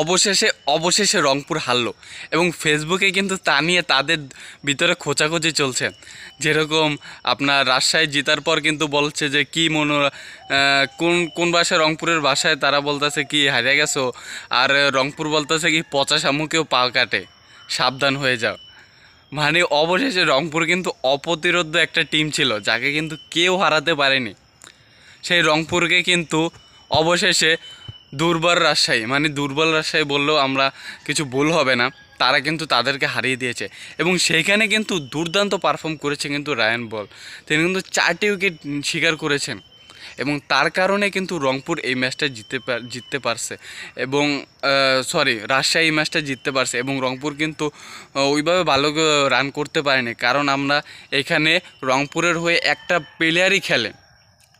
অবশেষে অবশেষে রংপুর হারলো এবং ফেসবুকে কিন্তু তা নিয়ে তাদের ভিতরে খোঁচাখুচি চলছে। যেরকম আপনার রাজশাহী জিতার পর কিন্তু বলছে যে, কি মনো কোন কোন বাসায় রংপুরের বাসায়? তারা বলতেছে কি, হারিয়ে গেছো। আর রংপুর বলতেছে কি, পচা শামুকেও পা কাটে। সাবধান হয়ে যাও। মানে অবশেষে রংপুর কিন্তু অপ্রতিরোধ একটা টিম ছিল, যাকে কিন্তু কেউ হারাতে পারেনি। সেই রংপুরকে কিন্তু অবশেষে দুর্বল রাজশাহী। মানে দুর্বল রাজশাহী বললেও আমরা কিছু ভুল হবে না। তারা কিন্তু তাদেরকে হারিয়ে দিয়েছে। এবং সেইখানে কিন্তু দুর্দান্ত পারফর্ম করেছে কিন্তু রায়ান বল তিনি কিন্তু চারটি উইকেট শিকার করেছেন। এবং তার কারণে কিন্তু রংপুর এই ম্যাচটা জিততে জিততে পারছে। এবং সরি রাজশাহী এই ম্যাচটা জিততে পারছে। এবং রংপুর কিন্তু ওইভাবে ভালো রান করতে পারেনি। কারণ আমরা এখানে রংপুরের হয়ে একটা প্লেয়ারই খেলে।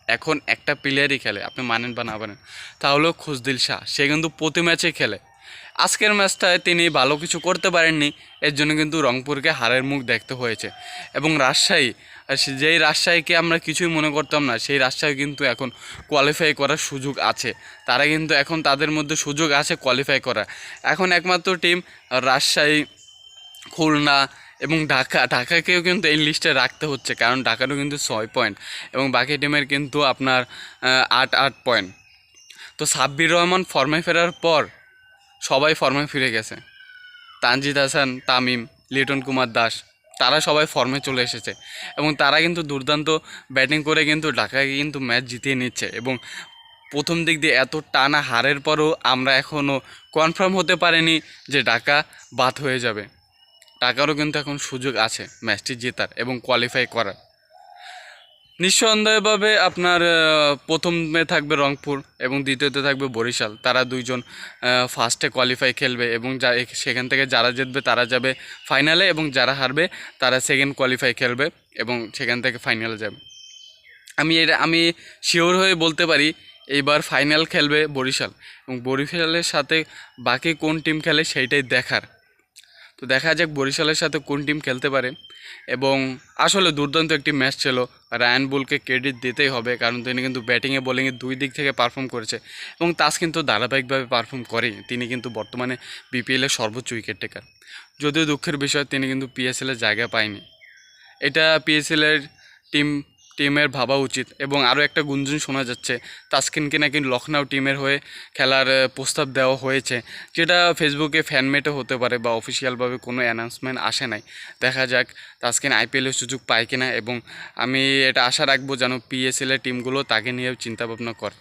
এখন একটা প্লেয়ারই খেলে, আপনি মানেন বা না মানেন, তাহলেও খুশদিল শাহ, সে কিন্তু প্রতি ম্যাচে খেলে। আজকের ম্যাচটায় তিনি ভালো কিছু করতে পারেননি, এর জন্য কিন্তু রংপুরকে হারের মুখ দেখতে হয়েছে। এবং রাজশাহী যেই রাজশাহীকে আমরা কিছুই মনে করতাম না, সেই রাজশাহী কিন্তু এখন কোয়ালিফাই করার সুযোগ আছে। তারা কিন্তু এখন তাদের মধ্যে সুযোগ আছে কোয়ালিফাই করা এখন একমাত্র টিম রাজশাহী, খুলনা এবং ঢাকা, ঢাকাকেও কিন্তু এই লিস্টে রাখতে হচ্ছে, কারণ ঢাকারও কিন্তু ছয় পয়েন্ট এবং বাকি টিমের কিন্তু আপনার আট আট পয়েন্ট তো সাব্বির রহমান ফর্মে ফেরার পর সবাই ফর্মে ফিরে গেছে। তানজিদ হাসান, তামিম, লিটন কুমার দাস, তারা সবাই ফর্মে চলে এসেছে এবং তারা কিন্তু দুর্দান্ত ব্যাটিং করে কিন্তু ঢাকাকে কিন্তু ম্যাচ জিতিয়ে নিচ্ছে এবং প্রথম দিক দিয়ে এত টানা হারের পরও আমরা এখনও কনফার্ম হতে পারিনি যে ঢাকা বাদ হয়ে যাবে। টাকারও কিন্তু এখন সুযোগ আছে ম্যাচটি জেতার এবং কোয়ালিফাই করার। নিঃসন্দেহভাবে আপনার প্রথমে থাকবে রংপুর এবং দ্বিতীয়তে থাকবে বরিশাল। তারা দুইজন ফার্স্টে কোয়ালিফাই খেলবে এবং যা সেখান থেকে যারা জিতবে তারা যাবে ফাইনালে এবং যারা হারবে তারা সেকেন্ড কোয়ালিফাই খেলবে এবং সেখান থেকে ফাইনালে যাবে। আমি এটা, আমি শিওর হয়ে বলতে পারি, এইবার ফাইনাল খেলবে বরিশাল এবং বরিশালের সাথে বাকি কোন টিম খেলে সেইটাই দেখার। তো দেখা যাক বরিশালের সাথে কোন টিম খেলতে পারে। এবং আসলে দুর্দান্ত একটি ম্যাচ ছিল। রায়ান বুলকে ক্রেডিট দিতেই হবে, কারণ তিনি কিন্তু ব্যাটিংয়ে বোলিংয়ে দুই দিক থেকে পারফর্ম করেছে। এবং তাস কিন্তু ধারাবাহিকভাবে পারফর্ম করেই। তিনি কিন্তু বর্তমানে বিপিএলের সর্বোচ্চ উইকেট টেকার যদিও দুঃখের বিষয়, তিনি কিন্তু পিএসএলের জায়গা পায়নি। এটা পিএসএলের টিম টিমের ভাবা উচিত এবং আরও একটা গুঞ্জন শোনা যাচ্ছে, তাসকিনকে নাকি লখনউ টিমের হয়ে খেলার প্রস্তাব দেওয়া হয়েছে, যেটা ফেসবুকে ফ্যানমেটও হতে পারে বা অফিসিয়ালভাবে কোনো অ্যানাউন্সমেন্ট আসে নাই। দেখা যাক তাসকিন আইপিএলের সুযোগ পায় কিনা এবং আমি এটা আশা রাখব যেন পিএসএলের টিমগুলো তাকে নিয়েও চিন্তাভাবনা করে।